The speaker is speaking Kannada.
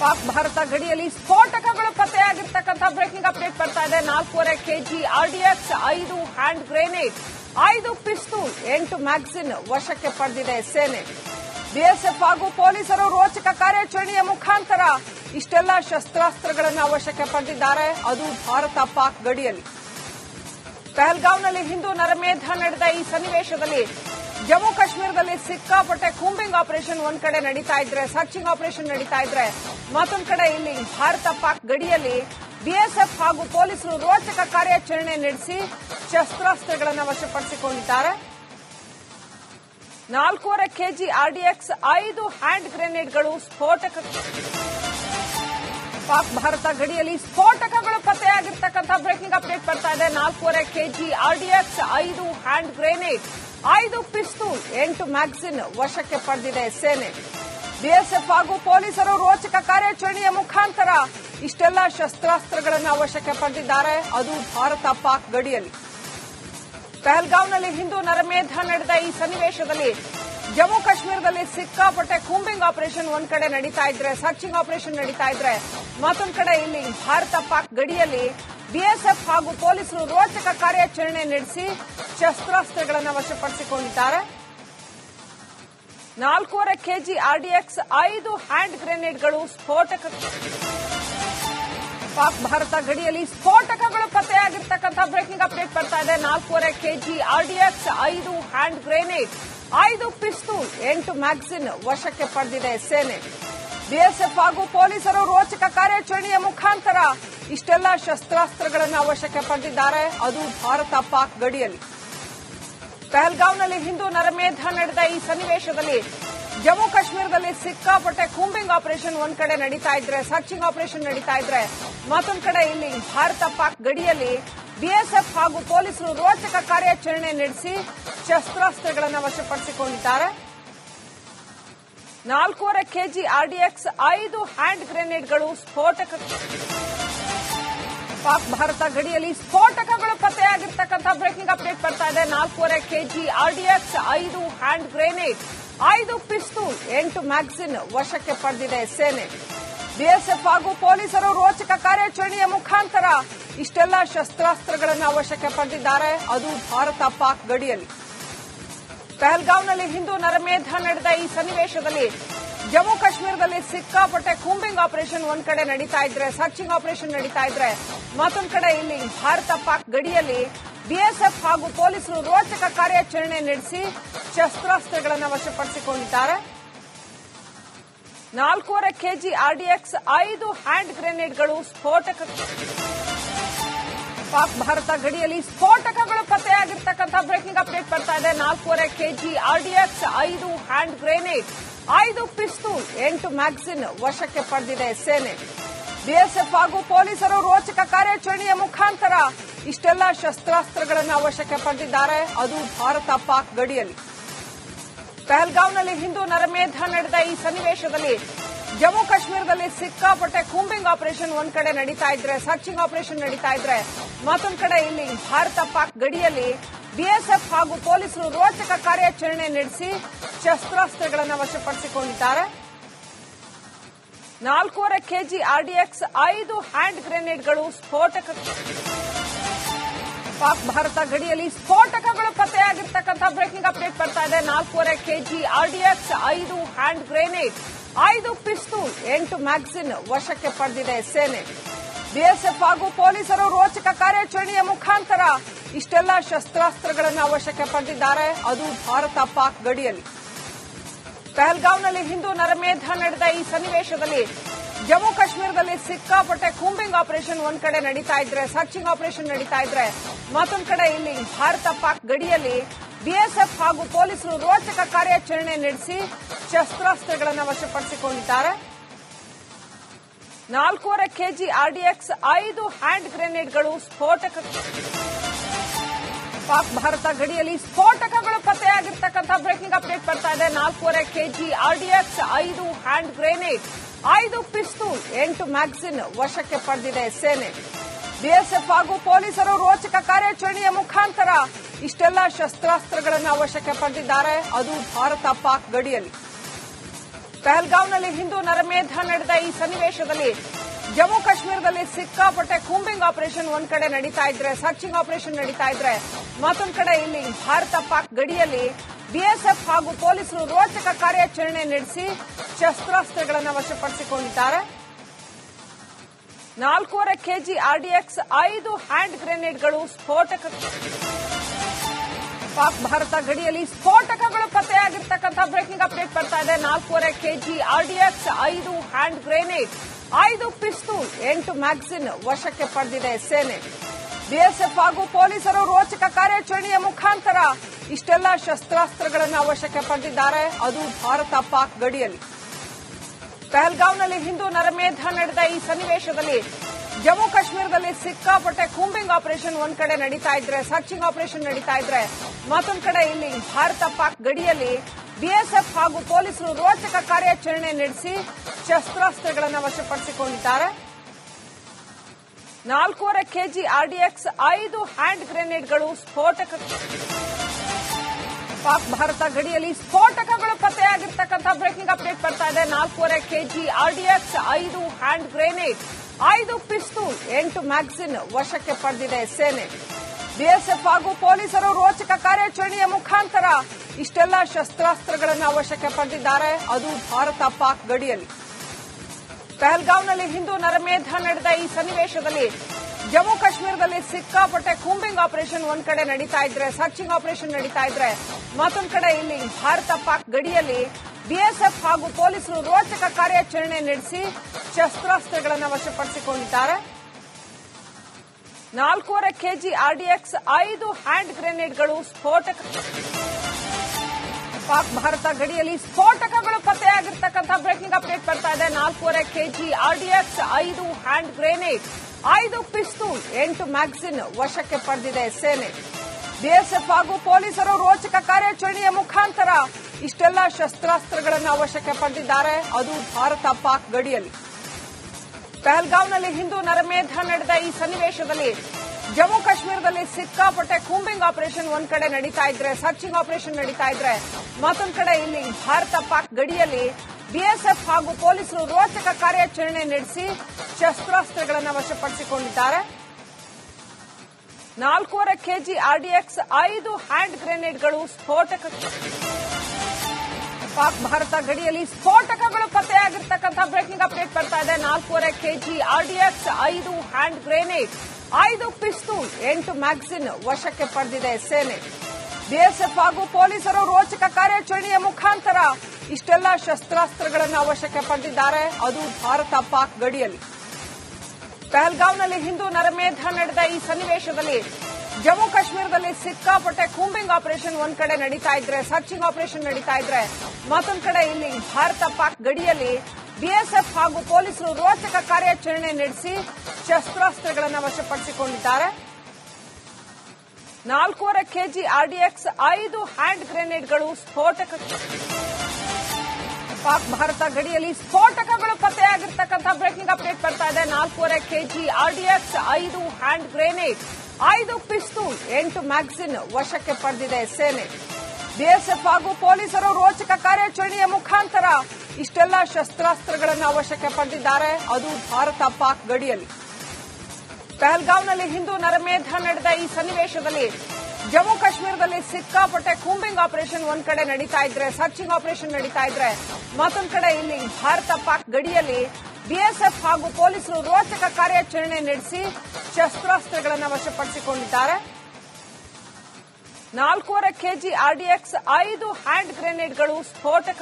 ಪಾಕ್ ಭಾರತ ಗಡಿಯಲ್ಲಿ ಸ್ಫೋಟಕಗಳು ಪತ್ತೆಯಾಗಿರ್ತಕ್ಕಂಥ ಬ್ರೇಕಿಂಗ್ ಅಪ್ಡೇಟ್ ಬರ್ತಾ ಇದೆ. ನಾಲ್ಕೂವರೆ ಕೆಜಿ ಆರ್ಡಿಎಕ್ಸ್, ಐದು ಹ್ಯಾಂಡ್ ಗ್ರೆನೇಡ್, ಐದು ಪಿಸ್ತೂಲ್ ಎಂಟು ಮ್ಯಾಗ್ಝಿನ್ ವಶಕ್ಕೆ ಪಡೆದಿದೆ ಸೇನೆ. ಬಿಎಸ್ಎಫ್ ಹಾಗೂ ಪೊಲೀಸರು ರೋಚಕ ಕಾರ್ಯಾಚರಣೆಯ ಮುಖಾಂತರ ಇಷ್ಟೆಲ್ಲ ಶಸ್ತ್ರಾಸ್ತ್ರಗಳನ್ನು ವಶಕ್ಕೆ ಪಡೆದಿದ್ದಾರೆ. ಅದು ಭಾರತ ಪಾಕ್ ಗಡಿಯಲ್ಲಿ. ಪಹಲ್ಗಾಂವ್ನಲ್ಲಿ ಹಿಂದೂ ನರಮೇಧ ನಡೆದ ಈ ಸನ್ನಿವೇಶದಲ್ಲಿ ಜಮ್ಮು ಕಾಶ್ಮೀರದಲ್ಲಿ ಸಿಕ್ಕಾಪಟ್ಟೆ ಕೂಂಬಿಂಗ್ ಆಪರೇಷನ್ ಒಂದ್ ಕಡೆ ನಡೀತಾ ಇದ್ರೆ, ಸರ್ಚಿಂಗ್ ಆಪರೇಷನ್ ನಡೀತಾ ಇದ್ರೆ, ಮತ್ತೊಂದ್ ಕಡೆ ಇಲ್ಲಿ ಭಾರತ ಪಾಕ್ ಗಡಿಯಲ್ಲಿ ಬಿಎಸ್ಎಫ್ ಹಾಗೂ ಪೊಲೀಸರು ರೋಚಕ ಕಾರ್ಯಾಚರಣೆ ನಡೆಸಿ ಶಸ್ತ್ರಾಸ್ತ್ರಗಳನ್ನು ವಶಪಡಿಸಿಕೊಂಡಿದ್ದಾರೆ. ನಾಲ್ಕೂವರೆ ಕೆಜಿ ಆರ್ಡಿಎಕ್ಸ್ ಐದು ಹ್ಯಾಂಡ್ ಗ್ರೆನೇಡ್ಗಳು ಸ್ಫೋಟಕ ಪಾಕ್ ಭಾರತ ಗಡಿಯಲ್ಲಿ ಸ್ಫೋಟಕಗಳು ಪತ್ತೆಯಾಗಿರ್ತಕ್ಕಂಥ ಬ್ರೇಕಿಂಗ್ ಅಪ್ಡೇಟ್ ಬರ್ತಾ ಇದೆ. ನಾಲ್ಕೂವರೆ ಕೆಜಿ ಆರ್ಡಿಎಕ್ಸ್ ಐದು ಹ್ಯಾಂಡ್ ಗ್ರೆನೇಡ್. ಐದು ಪಿಸ್ತೂಲ್ ಎಂಟು ಮ್ಯಾಗ್ಜಿನ್ ವಶಕ್ಕೆ ಪಡೆದಿದೆ ಸೇನೆ. ಬಿಎಸ್ಎಫ್ ಹಾಗೂ ಪೊಲೀಸರು ರೋಚಕ ಕಾರ್ಯಾಚರಣೆಯ ಮುಖಾಂತರ ಇಷ್ಟೆಲ್ಲ ಶಸ್ತ್ರಾಸ್ತ್ರಗಳನ್ನು ವಶಕ್ಕೆ ಪಡೆದಿದ್ದಾರೆ. ಅದು ಭಾರತ ಪಾಕ್ ಗಡಿಯಲ್ಲಿ. ಪಹಲ್ಗಾಂವ್ನಲ್ಲಿ ಹಿಂದೂ ನರಮೇಧ ನಡೆದ ಈ ಸನ್ನಿವೇಶದಲ್ಲಿ ಜಮ್ಮು ಕಾಶ್ಮೀರದಲ್ಲಿ ಸಿಕ್ಕಾಪಟ್ಟೆ ಕೂಂಬಿಂಗ್ ಆಪರೇಷನ್ ಒಂದ್ ಕಡೆ ನಡೀತಾ ಇದ್ರೆ, ಸರ್ಚಿಂಗ್ ಆಪರೇಷನ್ ನಡೀತಾ ಇದ್ರೆ ಮತ್ತೊಂದು ಕಡೆ ಇಲ್ಲಿ ಭಾರತ ಪಾಕ್ ಗಡಿಯಲ್ಲಿ ಬಿಎಸ್ಎಫ್ ಹಾಗೂ ಪೊಲೀಸರು ರೋಚಕ ಕಾರ್ಯಾಚರಣೆ ನಡೆಸಿ ಶಸ್ತ್ರಾಸ್ತ್ರಗಳನ್ನು ವಶಪಡಿಸಿಕೊಂಡಿದ್ದಾರೆ. ನಾಲ್ಕೂವರೆ ಕೆಜಿ ಆರ್ಡಿಎಕ್ಸ್ ಐದು ಹ್ಯಾಂಡ್ ಗ್ರೆನೇಡ್ಗಳು ಸ್ಫೋಟಕ ಪಾಕ್ ಭಾರತ ಗಡಿಯಲ್ಲಿ ಸ್ಫೋಟಕಗಳು ಪತ್ತೆಯಾಗಿರ್ತಕ್ಕಂಥ ಬ್ರೇಕಿಂಗ್ ಅಪ್ಡೇಟ್ ಬರ್ತಾ ಇದೆ. ನಾಲ್ಕೂವರೆ ಕೆಜಿ ಆರ್ಡಿಎಕ್ಸ್ ಐದು ಹ್ಯಾಂಡ್ ಗ್ರೆನೇಡ್, ಐದು ಪಿಸ್ತೂಲ್, ಎಂಟು ಮ್ಯಾಗ್ಸಿನ್ ವಶಕ್ಕೆ ಪಡೆದಿದೆ. ಸೇನೆ, ಬಿಎಸ್ಎಫ್ ಹಾಗೂ ಪೊಲೀಸರು ರೋಚಕ ಕಾರ್ಯಾಚರಣೆಯ ಮುಖಾಂತರ ಇಷ್ಟೆಲ್ಲ ಶಸ್ತ್ರಾಸ್ತ್ರಗಳನ್ನು ಅವಶ್ಯಕ ಪಡೆದಿದ್ದಾರೆ. ಅದು ಭಾರತ ಪಾಕ್ ಗಡಿಯಲ್ಲಿ. ಪಹಲ್ಗಾಂವ್ನಲ್ಲಿ ಹಿಂದೂ ನರಮೇಧ ನಡೆದ ಈ ಸನ್ನಿವೇಶದಲ್ಲಿ ಜಮ್ಮು ಕಾಶ್ಮೀರದಲ್ಲಿ ಸಿಕ್ಕಾಪಟ್ಟೆ ಕೂಂಬಿಂಗ್ ಆಪರೇಷನ್ ಒಂದ್ ಕಡೆ ನಡೀತಾ ಇದ್ರೆ, ಸರ್ಚಿಂಗ್ ಆಪರೇಷನ್ ನಡೀತಾ ಇದ್ರೆ, ಮತ್ತೊಂದು ಕಡೆ ಇಲ್ಲಿ ಭಾರತ ಪಾಕ್ ಗಡಿಯಲ್ಲಿ ಬಿಎಸ್ಎಫ್ ಹಾಗೂ ಪೊಲೀಸರು ರೋಚಕ ಕಾರ್ಯಾಚರಣೆ ನಡೆಸಿ ಶಸ್ತ್ರಾಸ್ತ್ರಗಳನ್ನು ವಶಪಡಿಸಿಕೊಂಡಿದ್ದಾರೆ. ನಾಲ್ಕೂವರೆ ಕೆಜಿ ಆರ್ಡಿಎಕ್ಸ್ ಐದು ಹ್ಯಾಂಡ್ ಗ್ರೆನೇಡ್ಗಳು ಸ್ಫೋಟಕ ಪಾಕ್ ಭಾರತ ಗಡಿಯಲ್ಲಿ ಸ್ಫೋಟಕಗಳು ಪತ್ತೆಯಾಗಿರ್ತಕ್ಕಂಥ ಬ್ರೇಕಿಂಗ್ ಅಪ್ಡೇಟ್ ಬರ್ತಾ ಇದೆ. ನಾಲ್ಕೂವರೆ ಕೆಜಿ ಆರ್ಡಿಎಕ್ಸ್ ಐದು ಹ್ಯಾಂಡ್ ಗ್ರೆನೇಡ್, ಐದು ಪಿಸ್ತೂಲ್, ಎಂಟು ಮ್ಯಾಗ್ಝಿನ್ ವಶಕ್ಕೆ ಪಡೆದಿದೆ ಸೇನೆ. ಬಿಎಸ್ಎಫ್ ಹಾಗೂ ಪೊಲೀಸರು ರೋಚಕ ಕಾರ್ಯಾಚರಣೆಯ ಮುಖಾಂತರ ಇಷ್ಟೆಲ್ಲ ಶಸ್ತ್ರಾಸ್ತ್ರಗಳನ್ನು ವಶಕ್ಕೆ ಪಡೆದಿದ್ದಾರೆ. ಅದು ಭಾರತ ಪಾಕ್ ಗಡಿಯಲ್ಲಿ. ಪಹಲ್ಗಾಂವ್ನಲ್ಲಿ ಹಿಂದೂ ನರಮೇಧ ನಡೆದ ಈ ಸನ್ನಿವೇಶದಲ್ಲಿ ಜಮ್ಮು ಕಾಶ್ಮೀರದಲ್ಲಿ ಸಿಕ್ಕಾಪಟ್ಟೆ ಕೂಂಬಿಂಗ್ ಆಪರೇಷನ್ ಒಂದ್ ಕಡೆ ನಡೀತಾ ಇದ್ರೆ, ಸರ್ಚಿಂಗ್ ಆಪರೇಷನ್ ನಡೀತಾ ಇದ್ರೆ, ಮತ್ತೊಂದು ಕಡೆ ಇಲ್ಲಿ ಭಾರತ ಪಾಕ್ ಗಡಿಯಲ್ಲಿ ಬಿಎಸ್ಎಫ್ ಹಾಗೂ ಪೊಲೀಸರು ರೋಚಕ ಕಾರ್ಯಾಚರಣೆ ನಡೆಸಿ ಶಸ್ತ್ರಾಸ್ತ್ರಗಳನ್ನು ವಶಪಡಿಸಿಕೊಂಡಿದ್ದಾರೆ. ನಾಲ್ಕೂವರೆ ಕೆಜಿ ಆರ್ಡಿಎಕ್ಸ್ ಐದು ಹ್ಯಾಂಡ್ ಗ್ರೆನೇಡ್ಗಳು ಸ್ಫೋಟಕ ಪಾಕ್ ಭಾರತ ಗಡಿಯಲ್ಲಿ ಸ್ಫೋಟಕಗಳು ಪತ್ತೆಯಾಗಿರ್ತಕ್ಕಂಥ ಬ್ರೇಕಿಂಗ್ ಅಪ್ಡೇಟ್ ಬರ್ತಾ ಇದೆ. ನಾಲ್ಕೂವರೆ ಕೆಜಿ ಆರ್ಡಿಎಕ್ಸ್, ಐದು ಹ್ಯಾಂಡ್ ಗ್ರೆನೇಡ್, ಐದು ಪಿಸ್ತೂಲ್ ಎಂಟು ಮ್ಯಾಗ್ಸಿನ್ ವಶಕ್ಕೆ ಪಡೆದಿದೆ ಸೇನೆ. ಬಿಎಸ್ಎಫ್ ಹಾಗೂ ಪೊಲೀಸರು ರೋಚಕ ಕಾರ್ಯಾಚರಣೆಯ ಮುಖಾಂತರ ಇಷ್ಟೆಲ್ಲ ಶಸ್ತ್ರಾಸ್ತ್ರಗಳನ್ನು ವಶಕ್ಕೆ ಪಡೆದಿದ್ದಾರೆ. ಅದು ಭಾರತ ಪಾಕ್ ಗಡಿಯಲ್ಲಿ. ಪಹಲ್ಗಾಂವ್ನಲ್ಲಿ ಹಿಂದೂ ನರಮೇಧ ನಡೆದ ಈ ಸನ್ನಿವೇಶದಲ್ಲಿ ಜಮ್ಮು ಕಾಶ್ಮೀರದಲ್ಲಿ ಸಿಕ್ಕಾಪಟ್ಟೆ ಕೂಂಬಿಂಗ್ ಆಪರೇಷನ್ ಒಂದ್ ಕಡೆ ನಡೀತಾ ಇದ್ರೆ, ಸರ್ಚಿಂಗ್ ಆಪರೇಷನ್ ನಡೀತಾ ಇದ್ರೆ, ಮತ್ತೊಂದ್ ಕಡೆ ಇಲ್ಲಿ ಭಾರತ ಪಾಕ್ ಗಡಿಯಲ್ಲಿ ಬಿಎಸ್ಎಫ್ ಹಾಗೂ ಪೊಲೀಸರು ರೋಚಕ ಕಾರ್ಯಾಚರಣೆ ನಡೆಸಿ ಶಸ್ತ್ರಾಸ್ತ್ರಗಳನ್ನು ವಶಪಡಿಸಿಕೊಂಡಿದ್ದಾರೆ. ನಾಲ್ಕೂವರೆ ಕೆಜಿ ಆರ್ಡಿಎಕ್ಸ್ ಐದು ಹ್ಯಾಂಡ್ ಗ್ರೆನೇಡ್ಗಳು ಸ್ಫೋಟಕ ಪಾಕ್ ಭಾರತ ಗಡಿಯಲ್ಲಿ ಸ್ಫೋಟಕಗಳು ಪತ್ತೆಯಾಗಿರ್ತಕ್ಕಂಥ ಬ್ರೇಕಿಂಗ್ ಅಪ್ಡೇಟ್ ಬರ್ತಾ ಇದೆ. ನಾಲ್ಕೂವರೆ ಕೆಜಿ ಆರ್ಡಿಎಕ್ಸ್ ಐದು ಹ್ಯಾಂಡ್ ಗ್ರೆನೇಡ್ ಐದು ಪಿಸ್ತೂಲ್ ಎಂಟು ಮ್ಯಾಗ್ಜಿನ್ ವಶಕ್ಕೆ ಪಡೆದಿದೆ ಸೇನೆ. ಬಿಎಸ್ಎಫ್ ಹಾಗೂ ಪೊಲೀಸರು ರೋಚಕ ಕಾರ್ಯಾಚರಣೆಯ ಮುಖಾಂತರ ಇಷ್ಟೆಲ್ಲ ಶಸ್ತ್ರಾಸ್ತ್ರಗಳನ್ನು ವಶಕ್ಕೆ ಪಡೆದಿದ್ದಾರೆ. ಅದು ಭಾರತ ಪಾಕ್ ಗಡಿಯಲ್ಲಿ. ಪಹಲ್ಗಾಂವ್ನಲ್ಲಿ ಹಿಂದೂ ನರಮೇಧ ನಡೆದ ಈ ಸನ್ನಿವೇಶದಲ್ಲಿ ಜಮ್ಮು ಕಾಶ್ಮೀರದಲ್ಲಿ ಸಿಕ್ಕಾಪಟ್ಟೆ ಕೂಂಬಿಂಗ್ ಆಪರೇಷನ್ ಒಂದ್ ಕಡೆ ನಡೀತಾ ಇದ್ರೆ, ಸರ್ಚಿಂಗ್ ಆಪರೇಷನ್ ನಡೀತಾ ಇದ್ರೆ, ಮತ್ತೊಂದು ಕಡೆ ಇಲ್ಲಿ ಭಾರತ ಪಾಕ್ ಗಡಿಯಲ್ಲಿ ಬಿಎಸ್ಎಫ್ ಹಾಗೂ ಪೊಲೀಸರು ರೋಚಕ ಕಾರ್ಯಾಚರಣೆ ನಡೆಸಿ ಶಸ್ತ್ರಾಸ್ತ್ರಗಳನ್ನು ವಶಪಡಿಸಿಕೊಂಡಿದ್ದಾರೆ. ನಾಲ್ಕೂವರೆ ಕೆಜಿ ಆರ್ಡಿಎಕ್ಸ್ ಐದು ಹ್ಯಾಂಡ್ ಗ್ರೆನೇಡ್ಗಳು ಸ್ಫೋಟಕ ಪಾಕ್ ಭಾರತ ಗಡಿಯಲ್ಲಿ ಸ್ಫೋಟಕಗಳು ಪತ್ತೆಯಾಗಿರ್ತಕ್ಕಂಥ ಬ್ರೇಕಿಂಗ್ ಅಪ್ಡೇಟ್ ಬರ್ತಾ ಇದೆ. ನಾಲ್ಕೂವರೆ ಕೆಜಿ ಆರ್ಡಿಎಕ್ಸ್ ಐದು ಹ್ಯಾಂಡ್ ಗ್ರೆನೇಡ್, ಐದು ಪಿಸ್ತೂಲ್, ಎಂಟು ಮ್ಯಾಗ್ಝಿನ್ ವಶಕ್ಕೆ ಪಡೆದಿದೆ ಸೇನೆ. ಬಿಎಸ್ಎಫ್ ಹಾಗೂ ಪೊಲೀಸರು ರೋಚಕ ಕಾರ್ಯಾಚರಣೆಯ ಮುಖಾಂತರ ಇಷ್ಟೆಲ್ಲ ಶಸ್ತ್ರಾಸ್ತ್ರಗಳನ್ನು ವಶಕ್ಕೆ ಪಡೆದಿದ್ದಾರೆ. ಅದು ಭಾರತ ಪಾಕ್ ಗಡಿಯಲ್ಲಿ. ಪಹಲ್ಗಾಂವ್ನಲ್ಲಿ ಹಿಂದೂ ನರಮೇಧ ನಡೆದ ಈ ಸನ್ನಿವೇಶದಲ್ಲಿ ಜಮ್ಮು ಕಾಶ್ಮೀರದಲ್ಲಿ ಸಿಕ್ಕಾಪಟ್ಟೆ ಕೂಂಬಿಂಗ್ ಆಪರೇಷನ್ ಒಂದ್ ಕಡೆ ನಡೀತಾ ಇದ್ರೆ, ಸರ್ಚಿಂಗ್ ಆಪರೇಷನ್ ನಡೀತಾ ಇದ್ರೆ, ಮತ್ತೊಂದ್ ಕಡೆ ಇಲ್ಲಿ ಭಾರತ ಪಾಕ್ ಗಡಿಯಲ್ಲಿ ಬಿಎಸ್ಎಫ್ ಹಾಗೂ ಪೊಲೀಸರು ರೋಚಕ ಕಾರ್ಯಾಚರಣೆ ನಡೆಸಿ ಶಸ್ತ್ರಾಸ್ತ್ರಗಳನ್ನು ವಶಪಡಿಸಿಕೊಂಡಿದ್ದಾರೆ. ನಾಲ್ಕೂವರೆ ಕೆಜಿ ಆರ್ಡಿಎಕ್ಸ್ ಐದು ಹ್ಯಾಂಡ್ ಗ್ರೆನೇಡ್ಗಳು ಸ್ಫೋಟಕ ಪಾಕ್ ಭಾರತ ಗಡಿಯಲ್ಲಿ ಸ್ಫೋಟಕಗಳು ಪತ್ತೆಯಾಗಿರ್ತಕ್ಕಂಥ ಬ್ರೇಕಿಂಗ್ ಅಪ್ಡೇಟ್ ಬರ್ತಾ ಇದೆ. ನಾಲ್ಕೂವರೆ ಕೆಜಿ ಆರ್ಡಿಎಕ್ಸ್, ಐದು ಹ್ಯಾಂಡ್ ಗ್ರೆನೇಡ್, ಐದು ಪಿಸ್ತೂಲ್, ಎಂಟು ಮ್ಯಾಗ್ಸಿನ್ ವಶಕ್ಕೆ ಪಡೆದಿದೆ ಸೇನೆ. ಬಿಎಸ್ಎಫ್ ಹಾಗೂ ಪೊಲೀಸರು ರೋಚಕ ಕಾರ್ಯಾಚರಣೆಯ ಮುಖಾಂತರ ಇಷ್ಟೆಲ್ಲ ಶಸ್ತ್ರಾಸ್ತ್ರಗಳನ್ನು ವಶಕ್ಕೆ ಪಡೆದಿದ್ದಾರೆ. ಅದು ಭಾರತ ಪಾಕ್ ಗಡಿಯಲ್ಲಿ. ಪಹಲ್ಗಾಂವ್ನಲ್ಲಿ ಹಿಂದೂ ನರಮೇಧ ನಡೆದ ಈ ಸನ್ನಿವೇಶದಲ್ಲಿ ಜಮ್ಮು ಕಾಶ್ಮೀರದಲ್ಲಿ ಸಿಕ್ಕಾಪಟ್ಟೆ ಕೂಂಬಿಂಗ್ ಆಪರೇಷನ್ ಒಂದ್ ಕಡೆ ನಡೀತಾ ಇದ್ರೆ, ಸರ್ಚಿಂಗ್ ಆಪರೇಷನ್ ನಡೀತಾ ಇದ್ರೆ, ಮತ್ತೊಂದ್ ಕಡೆ ಇಲ್ಲಿ ಭಾರತ ಪಾಕ್ ಗಡಿಯಲ್ಲಿ ಬಿಎಸ್ಎಫ್ ಹಾಗೂ ಪೊಲೀಸರು ರೋಚಕ ಕಾರ್ಯಾಚರಣೆ ನಡೆಸಿ ಶಸ್ತ್ರಾಸ್ತ್ರಗಳನ್ನು ವಶಪಡಿಸಿಕೊಂಡಿದ್ದಾರೆ. ನಾಲ್ಕೂವರೆ ಕೆಜಿ ಆರ್ಡಿಎಕ್ಸ್ ಐದು ಹ್ಯಾಂಡ್ ಗ್ರೆನೇಡ್ಗಳು ಸ್ಫೋಟಕ ಪಾಕ್ ಭಾರತ ಗಡಿಯಲ್ಲಿ ಸ್ಫೋಟಕಗಳು ಪತ್ತೆಯಾಗಿರ್ತಕ್ಕಂಥ ಬ್ರೇಕಿಂಗ್ ಅಪ್ಡೇಟ್ ಬರ್ತಾ ಇದೆ. ನಾಲ್ಕೂವರೆ ಕೆಜಿ ಆರ್ಡಿಎಕ್ಸ್ ಐದು ಹ್ಯಾಂಡ್ ಗ್ರೆನೇಡ್. ಐದು ಪಿಸ್ತೂಲ್ ಎಂಟು ಮ್ಯಾಗ್ಝಿನ್ ವಶಕ್ಕೆ ಪಡೆದಿದೆ ಸೇನೆ. ಬಿಎಸ್ಎಫ್ ಹಾಗೂ ಪೊಲೀಸರು ರೋಚಕ ಕಾರ್ಯಾಚರಣೆಯ ಮುಖಾಂತರ ಇಷ್ಟೆಲ್ಲ ಶಸ್ತ್ರಾಸ್ತ್ರಗಳನ್ನು ವಶಕ್ಕೆ ಪಡೆದಿದ್ದಾರೆ. ಅದು ಭಾರತ ಪಾಕ್ ಗಡಿಯಲ್ಲಿ. ಪಹಲ್ಗಾಂವ್ನಲ್ಲಿ ಹಿಂದೂ ನರಮೇಧ ನಡೆದ ಈ ಸನ್ನಿವೇಶದಲ್ಲಿ ಜಮ್ಮು ಕಾಶ್ಮೀರದಲ್ಲಿ ಸಿಕ್ಕಾಪಟ್ಟೆ ಕೂಂಬಿಂಗ್ ಆಪರೇಷನ್ ಒಂದ್ ಕಡೆ ನಡೀತಾ ಇದ್ರೆ, ಸರ್ಚಿಂಗ್ ಆಪರೇಷನ್ ನಡೀತಾ ಇದ್ರೆ, ಮತ್ತೊಂದ್ ಕಡೆ ಇಲ್ಲಿ ಭಾರತ ಪಾಕ್ ಗಡಿಯಲ್ಲಿ ಬಿಎಸ್ಎಫ್ ಹಾಗೂ ಪೊಲೀಸರು ರೋಚಕ ಕಾರ್ಯಾಚರಣೆ ನಡೆಸಿ ಶಸ್ತ್ರಾಸ್ತ್ರಗಳನ್ನು ವಶಪಡಿಸಿಕೊಂಡಿದ್ದಾರೆ. ನಾಲ್ಕೂವರೆ ಕೆಜಿ ಆರ್ಡಿಎಕ್ಸ್ ಐದು ಹ್ಯಾಂಡ್ ಗ್ರೆನೇಡ್ಗಳು ಸ್ಫೋಟಕ ಪಾಕ್ ಭಾರತ ಗಡಿಯಲ್ಲಿ ಸ್ಫೋಟಕಗಳು ಪತ್ತೆಯಾಗಿರ್ತಕ್ಕಂಥ ಬ್ರೇಕಿಂಗ್ ಅಪ್ಡೇಟ್ ಬರ್ತಾ ಇದೆ. ನಾಲ್ಕೂವರೆ ಕೆಜಿ ಆರ್ಡಿಎಕ್ಸ್ ಐದು ಹ್ಯಾಂಡ್ ಗ್ರೆನೇಡ್, ಐದು ಪಿಸ್ತೂಲ್, ಎಂಟು ಮ್ಯಾಗ್ಸಿನ್ ವಶಕ್ಕೆ ಪಡೆದಿದೆ ಸೇನೆ. ಬಿಎಸ್ಎಫ್ ಹಾಗೂ ಪೊಲೀಸರು ರೋಚಕ ಕಾರ್ಯಾಚರಣೆಯ ಮುಖಾಂತರ ಇಷ್ಟೆಲ್ಲ ಶಸ್ತ್ರಾಸ್ತ್ರಗಳನ್ನು ವಶಕ್ಕೆ ಪಡೆದಿದ್ದಾರೆ. ಅದು ಭಾರತ ಪಾಕ್ ಗಡಿಯಲ್ಲಿ. ಪಹಲ್ಗಾಂವ್ನಲ್ಲಿ ಹಿಂದೂ ನರಮೇಧ ನಡೆದ ಈ ಸನ್ನಿವೇಶದಲ್ಲಿ ಜಮ್ಮು ಕಾಶ್ಮೀರದಲ್ಲಿ ಸಿಕ್ಕಾಪಟ್ಟೆ ಕೂಂಬಿಂಗ್ ಆಪರೇಷನ್ ಒಂದ್ ಕಡೆ ನಡೀತಾ ಇದ್ರೆ, ಸರ್ಚಿಂಗ್ ಆಪರೇಷನ್ ನಡೀತಾ ಇದ್ರೆ, ಮತ್ತೊಂದ್ ಕಡೆ ಇಲ್ಲಿ ಭಾರತ ಪಾಕ್ ಗಡಿಯಲ್ಲಿ ಬಿಎಸ್ಎಫ್ ಹಾಗೂ ಪೊಲೀಸರು ರೋಚಕ ಕಾರ್ಯಾಚರಣೆ ನಡೆಸಿ ಶಸ್ತ್ರಾಸ್ತ್ರಗಳನ್ನು ವಶಪಡಿಸಿಕೊಂಡಿದ್ದಾರೆ. ನಾಲ್ಕೂವರೆ ಕೆಜಿ ಆರ್ಡಿಎಕ್ಸ್ ಐದು ಹ್ಯಾಂಡ್ ಗ್ರೆನೇಡ್ಗಳು ಸ್ಫೋಟಕ ಪಾಕ್ ಭಾರತ ಗಡಿಯಲ್ಲಿ ಸ್ಫೋಟಕಗಳು ಪತ್ತೆಯಾಗಿರ್ತಕ್ಕಂಥ ಬ್ರೇಕಿಂಗ್ ಅಪ್ಡೇಟ್ ಇದೆ ನಾಲ್ಕೂವರೆ ಕೆಜಿ ಆರ್ಡಿಎಕ್ಸ್ ಐದು ಹ್ಯಾಂಡ್ ಗ್ರೆನೇಡ್, ಐದು ಪಿಸ್ತೂಲ್, ಎಂಟು ಮ್ಯಾಗ್ಸಿನ್ ವಶಕ್ಕೆ ಪಡೆದಿದೆ ಸೇನೆ. ಬಿಎಸ್ಎಫ್ ಹಾಗೂ ಪೊಲೀಸರು ರೋಚಕ ಕಾರ್ಯಾಚರಣೆಯ ಮುಖಾಂತರ ಇಷ್ಟೆಲ್ಲ ಶಸ್ತ್ರಾಸ್ತ್ರಗಳನ್ನು ವಶಕ್ಕೆ ಪಡೆದಿದ್ದಾರೆ. ಅದು ಭಾರತ ಪಾಕ್ ಗಡಿಯಲ್ಲಿ. ಪಹಲ್ಗಾಂವ್ನಲ್ಲಿ ಹಿಂದೂ ನರಮೇಧ ನಡೆದ ಈ ಸನ್ನಿವೇಶದಲ್ಲಿ ಜಮ್ಮು ಕಾಶ್ಮೀರದಲ್ಲಿ ಸಿಕ್ಕಾಪಟ್ಟೆ ಕೂಂಬಿಂಗ್ ಆಪರೇಷನ್ ಒಂದ್ ಕಡೆ ನಡೀತಾ ಇದ್ರೆ, ಸರ್ಚಿಂಗ್ ಆಪರೇಷನ್ ನಡೀತಾ ಇದ್ರೆ ಮತ್ತೊಂದ್ ಕಡೆ ಇಲ್ಲಿ ಭಾರತ ಪಾಕ್ ಗಡಿಯಲ್ಲಿ ಬಿಎಸ್ಎಫ್ ಹಾಗೂ ಪೊಲೀಸರು ರೋಚಕ ಕಾರ್ಯಾಚರಣೆ ನಡೆಸಿ ಶಸ್ತ್ರಾಸ್ತ್ರಗಳನ್ನು ವಶಪಡಿಸಿಕೊಂಡಿದ್ದಾರೆ. ನಾಲ್ಕೂವರೆ ಕೆಜಿ ಆರ್ಡಿಎಕ್ಸ್ ಐದು ಹ್ಯಾಂಡ್ ಗ್ರೆನೇಡ್ಗಳು ಸ್ಫೋಟಕ ಪಾಕ್ ಭಾರತ ಗಡಿಯಲ್ಲಿ ಸ್ಫೋಟಕಗಳು ಪತ್ತೆಯಾಗಿರ್ತಕ್ಕಂಥ ಬ್ರೇಕಿಂಗ್ ಅಪ್ಡೇಟ್ ಬರ್ತಾ ಇದೆ. ನಾಲ್ಕೂವರೆ ಕೆಜಿ ಆರ್ಡಿಎಕ್ಸ್ ಐದು ಹ್ಯಾಂಡ್ ಗ್ರೆನೇಡ್, ಐದು ಪಿಸ್ತೂಲ್, ಎಂಟು ಮ್ಯಾಗಜಿನ್ ವಶಕ್ಕೆ ಪಡೆದಿದೆ ಸೇನೆ. ಬಿಎಸ್ಎಫ್ ಹಾಗೂ ಪೊಲೀಸರು ರೋಚಕ ಕಾರ್ಯಾಚರಣೆಯ ಮುಖಾಂತರ ಇಷ್ಟೆಲ್ಲ ಶಸ್ತ್ರಾಸ್ತ್ರಗಳನ್ನು ವಶಕ್ಕೆ ಪಡೆದಿದ್ದಾರೆ. ಅದು ಭಾರತ ಪಾಕ್ ಗಡಿಯಲ್ಲಿ. ಪಹಲ್ಗಾಂವ್ನಲ್ಲಿ ಹಿಂದೂ ನರಮೇಧ ನಡೆದ ಈ ಸನ್ನಿವೇಶದಲ್ಲಿ ಜಮ್ಮು ಕಾಶ್ಮೀರದಲ್ಲಿ ಸಿಕ್ಕಾಪಟ್ಟೆ ಕೂಂಬಿಂಗ್ ಆಪರೇಷನ್ ಒಂದ್ ಕಡೆ ನಡೀತಾ ಇದ್ರೆ, ಸರ್ಚಿಂಗ್ ಆಪರೇಷನ್ ನಡೀತಾ ಇದ್ರೆ, ಮತ್ತೊಂದು ಕಡೆ ಇಲ್ಲಿ ಭಾರತ ಪಾಕ್ ಗಡಿಯಲ್ಲಿ ಬಿಎಸ್ಎಫ್ ಹಾಗೂ ಪೊಲೀಸರು ರೋಚಕ ಕಾರ್ಯಾಚರಣೆ ನಡೆಸಿ ಶಸ್ತ್ರಾಸ್ತ್ರಗಳನ್ನು ವಶಪಡಿಸಿಕೊಂಡಿದ್ದಾರೆ. ನಾಲ್ಕೂವರೆ ಕೆಜಿ ಆರ್ಡಿಎಕ್ಸ್ ಐದು ಹ್ಯಾಂಡ್ ಗ್ರೆನೇಡ್ಗಳು ಸ್ಫೋಟಕ